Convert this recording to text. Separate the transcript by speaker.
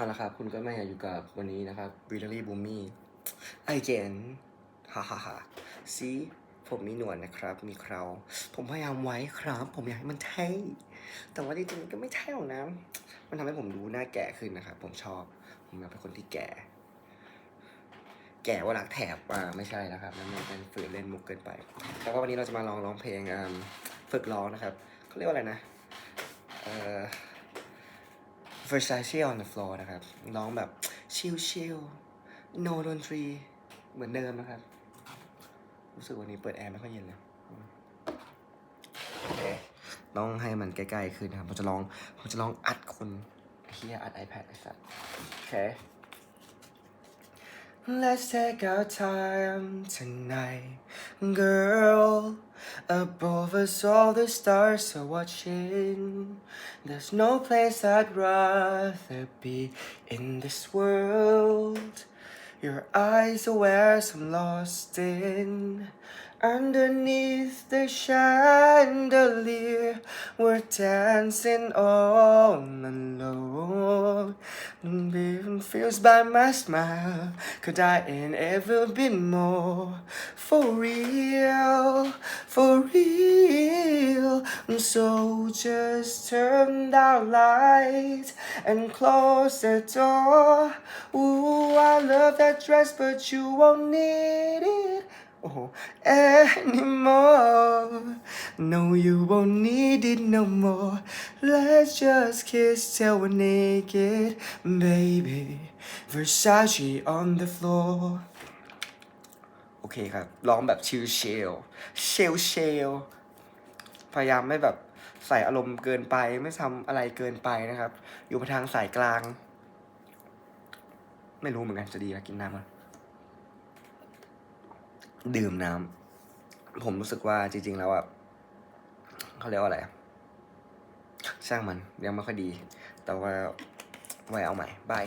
Speaker 1: เอาละครับ คุณก็มาอยู่กับวันนี้นะครับวิลลี่บูมี่ไอเจนฮ่าฮ่าฮ่าซีผมมีหนวดนะครับ มีเคราผมพยายามไว้ครับ ผมอยากให้มันเท่แต่ว่าจริงๆก็ไม่เท่หรอกนะ มันทำให้ผมดูหน้าแก่ขึ้นนะครับ ผมชอบ ผมอยากเป็นคนที่แก่ แก่ว่ารักแถบอ่าไม่ใช่นะครับนั่นเป็นฝืนเล่นมุกเกินไปแล้วก็วันนี้เราจะมาลองร้องเพลงฝึกร้องนะครับเขาเรียกว่าอะไรนะ เอ่อ Versace on the floor นะครับร้องแบบชิลๆ no ดนตรี เหมือนเดิมนะครับ รู้สึกวันนี้เปิดแอร์ไม่ค่อยเย็นเลยโอเคต้องให้มันใกล้ๆขึ้นนะครับผมจะลองผมจะลองอัดคนเฮียอัด iPad ไอ้สัสโอเค Let's take our time tonight, girl. Above us, all the stars are watching. There's no place I'd rather be in this world. Your eyes are where I'm lost in. Underneath the chandelier, we're dancing all alone. Being fused by my smile, could I ever been more for real, for real So just turn down lights and close the door. Ooh, I love that dress, but you won't need it. Oh, anymore. No, you won't need it no more. Let's just kiss till we're naked, baby. Versace on the floor. โอเคครับ ร้องแบบชิลเชลเชลเชล พยายามไม่แบบใส่อารมณ์เกินไป ไม่ทำอะไรเกินไปนะครับ อยู่ทางสายกลาง ไม่รู้เหมือนกันจะดีนะกินน้ำมันดื่มน้ำผมรู้สึกว่าจริง ๆ แล้วอะเขาเรียกว่าอะไรช่างมันยังไม่ค่อยดี แต่ว่าไว้เอาใหม่บาย